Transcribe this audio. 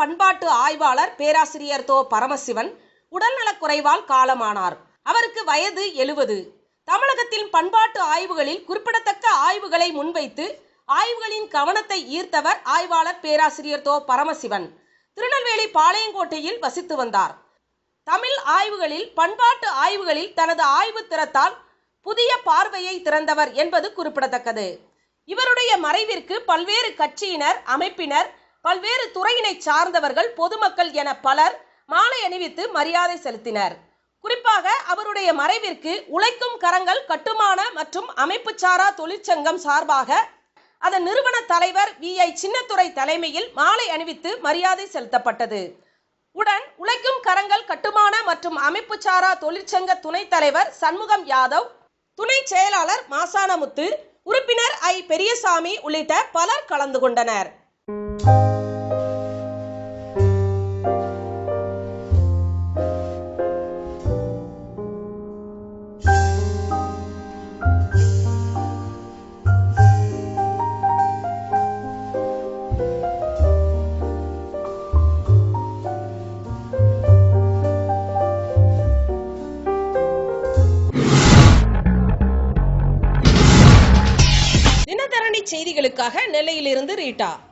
பண்பாட்டு ஆய்வாளர் பேராசிரியர் தோ பரமசிவன் உடல்நலக் குறைவால் காலமானார். அவருக்கு வயது எழுவது. தமிழகத்தின் பண்பாட்டு ஆய்வுகளில் குறிப்பிடத்தக்க ஆய்வுகளை முன்வைத்து ஆய்வுகளின் கவனத்தை ஈர்த்தவர் ஆய்வாளர் பேராசிரியர் தோ பரமசிவன். திருநெல்வேலி பாளையங்கோட்டையில் வசித்து வந்தார். தமிழ் ஆய்வுகளில் பண்பாட்டு ஆய்வுகளில் தனது ஆய்வு திறத்தால் புதிய பார்வையை திறந்தவர் என்பது குறிப்பிடத்தக்கது. இவருடைய மறைவிற்கு பல்வேறு கட்சியினர் அமைப்பினர் பல்வேறு துறையினை சார்ந்தவர்கள் பொதுமக்கள் என பலர் மாலை அணிவித்து மரியாதை செலுத்தினர். குறிப்பாக அவருடைய மறைவிற்கு உழைக்கும் கரங்கள் கட்டுமான மற்றும் அமைப்பு சாரா தொழிற்சங்கம் சார்பாக அதன் நிறுவன தலைவர் வி. ஐ. சின்னத்துறை தலைமையில் மாலை அணிவித்து மரியாதை செலுத்தப்பட்டது. உடன் உழைக்கும் கரங்கள் கட்டுமான மற்றும் அமைப்பு சாரா தொழிற்சங்க துணைத் தலைவர் சண்முகம் யாதவ் துணை செயலாளர் மாசானமுத்து உறுப்பினர் ஐ. பெரியசாமி உள்ளிட்ட பலர் கலந்து கொண்டனர். செய்திகளுக்காக நெல்லையிலிருந்து ரீட்டா.